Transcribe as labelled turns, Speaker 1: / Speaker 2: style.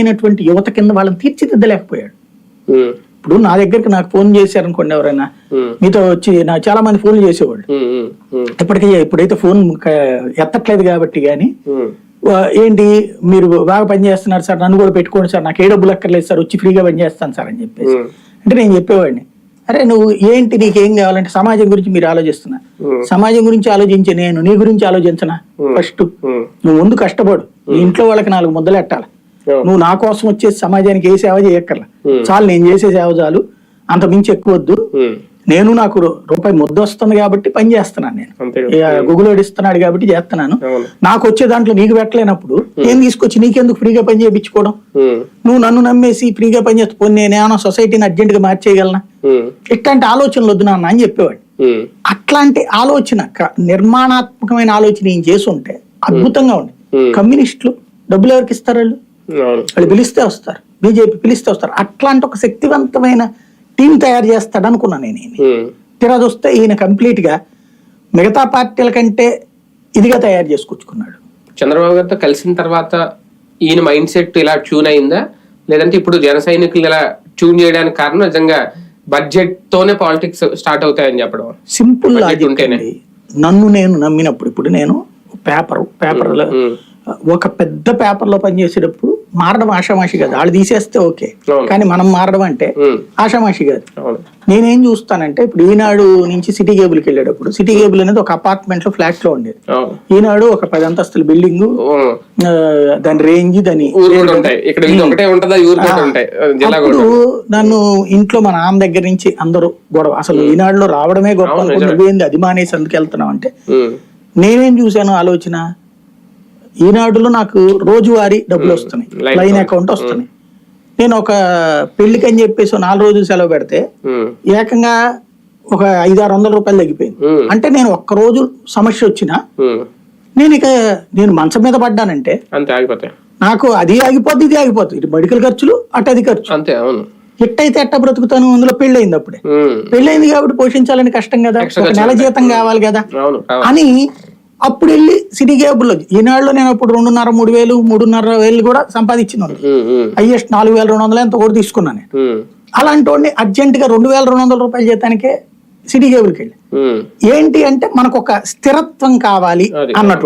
Speaker 1: నిజమైనటువంటి యువత కింద వాళ్ళని తీర్చిదిద్దలేకపోయాడు. ఇప్పుడు నా దగ్గరికి నాకు ఫోన్ చేశారనుకోండి ఎవరైనా
Speaker 2: ఉమ్,
Speaker 1: మీతో వచ్చి నాకు చాలా మంది ఫోన్లు చేసేవాళ్ళు. ఇప్పటికీ ఇప్పుడైతే ఫోన్ ఎత్తట్లేదు కాబట్టి కానీ ఏంటి మీరు బాగా పనిచేస్తున్నారు సార్ నన్ను కూడా పెట్టుకోండి సార్ నాకు ఏ డబ్బులు అక్కర్లేదు సార్ వచ్చి ఫ్రీగా పనిచేస్తాను సార్ అని చెప్పేసి. అంటే నేను చెప్పేవాడిని అరే నువ్వు ఏంటి నీకేం కావాలంటే సమాజం గురించి మీరు ఆలోచిస్తున్నా. సమాజం గురించి ఆలోచించే నేను నీ గురించి ఆలోచించనా. ఫస్ట్ నువ్వు ముందు కష్టపడు నీ ఇంట్లో వాళ్ళకి నాలుగు ముద్దలు ఎట్టాలి. నువ్వు నా కోసం వచ్చేసి సమాజానికి ఏ సేవ చేయక్కర్లా. చాలు నేను చేసే సేవ చాలు. అంత మించి ఎక్కువ వద్దు. నేను నాకు రూపాయి ముద్ద వస్తుంది కాబట్టి పని చేస్తున్నాను నేను. గుగులు ఇస్తున్నాడు కాబట్టి చేస్తున్నాను. నాకు వచ్చే దాంట్లో నీకు పెట్టలేనప్పుడు నేను తీసుకొచ్చి నీకెందుకు ఫ్రీగా పని చేయించుకోవడం? నువ్వు నన్ను నమ్మేసి ఫ్రీగా పని చేస్తూ నేనేమన్నా సొసైటీని అర్జెంట్గా మార్చేయగలనా ఇట్లాంటి ఆలోచనలు వద్దు నాన్న అని చెప్పేవాడు. అట్లాంటి ఆలోచన నిర్మాణాత్మకమైన ఆలోచన ఏం చేసుంటే అద్భుతంగా ఉంది.
Speaker 2: Hmm.
Speaker 1: కమ్యూనిస్టులు డబ్బులు ఎవరికి ఇస్తారు వాళ్ళు? వాళ్ళు పిలిస్తే వస్తారు. బీజేపీ పిలిస్తే వస్తారు. అట్లాంటి ఒక శక్తివంతమైన టీం తయారు చేస్తాడు అనుకున్నా నేను తీరా చూస్తే ఈయన కంప్లీట్గా మిగతా పార్టీల కంటే ఇదిగా తయారు చేసుకొచ్చుకున్నాడు.
Speaker 2: చంద్రబాబు గారితో కలిసిన తర్వాత ఈయన మైండ్ సెట్ ఇలా ట్యూన్ అయిందా? లేదంటే ఇప్పుడు జన సైనికులు ఇలా ట్యూన్ చేయడానికి కారణం నిజంగా బడ్జెట్ తోనే పాలిటిక్స్ స్టార్ట్ అవుతాయని చెప్పడం?
Speaker 1: సింపుల్
Speaker 2: ఉంటేనే.
Speaker 1: నన్ను నేను నమ్మినప్పుడు ఇప్పుడు నేను పేపర్ పేపర్లో ఒక పెద్ద పేపర్లో పనిచేసేటప్పుడు మారడం ఆషామాషి కాదు. వాళ్ళు తీసేస్తే ఓకే. కానీ మనం మారడం అంటే ఆషామాషి కాదు. నేనేం చూస్తానంటే ఇప్పుడు ఈనాడు నుంచి సిటీ కేబుల్కి వెళ్ళేటప్పుడు సిటీ కేబుల్ అనేది ఒక అపార్ట్మెంట్లో ఫ్లాట్లో ఉండేది ఈనాడు ఒక పది అంతస్తుల బిల్డింగ్ దాని రేంజ్ దాని అప్పుడు నన్ను ఇంట్లో మా నాన్న దగ్గర నుంచి అందరూ గొడవ. అసలు ఈనాడులో రావడమే గొప్ప. నువ్వేంది అది మానేసి అందుకు వెళ్తున్నావు అంటే నేనేం చూశాను ఆలోచన? ఈనాడులో నాకు రోజువారీ డబ్బులు వస్తున్నాయి. లైన్. అకౌంట్. వస్తున్నాయి. నేను ఒక పెళ్ళికి అని చెప్పేసి నాలుగు రోజులు సెలవు పెడితే ఏకంగా ఒక ఐదు ఆరు వందల రూపాయలు తగ్గిపోయింది. అంటే నేను ఒక్క రోజు సమస్య వచ్చినా నేను ఇక నేను మంచం మీద పడ్డానంటే నాకు అది ఆగిపోద్ది ఇది ఆగిపోద్ది. ఇటు మెడికల్ ఖర్చులు అటు అది ఖర్చు.
Speaker 2: అంతే అవును.
Speaker 1: ఎట్టయితే ఎట్ట బ్రతుకుతాను అందులో పెళ్ళయింది అప్పుడే. పెళ్ళయింది కాబట్టి పోషించాలని కష్టం కదా. ఒక నెల. జీతం కావాలి కదా. అని అప్పుడు వెళ్ళి సిటీ కేబుల్లో ఈనాడులో నేను అప్పుడు రెండున్నర మూడు వేలు మూడున్నర వేలు కూడా
Speaker 2: ఉమ్,
Speaker 1: హైయెస్ట్ నాలుగు వేల రెండు వందలు ఎంత కూడా తీసుకున్నాను నేను. అలాంటి వాడిని అర్జెంట్గా రెండు వేల రెండు వందల రూపాయల జీతానికే సిటీ కేబుల్కి వెళ్ళి ఏంటి అంటే మనకు ఒక స్థిరత్వం కావాలి. అన్నట్టు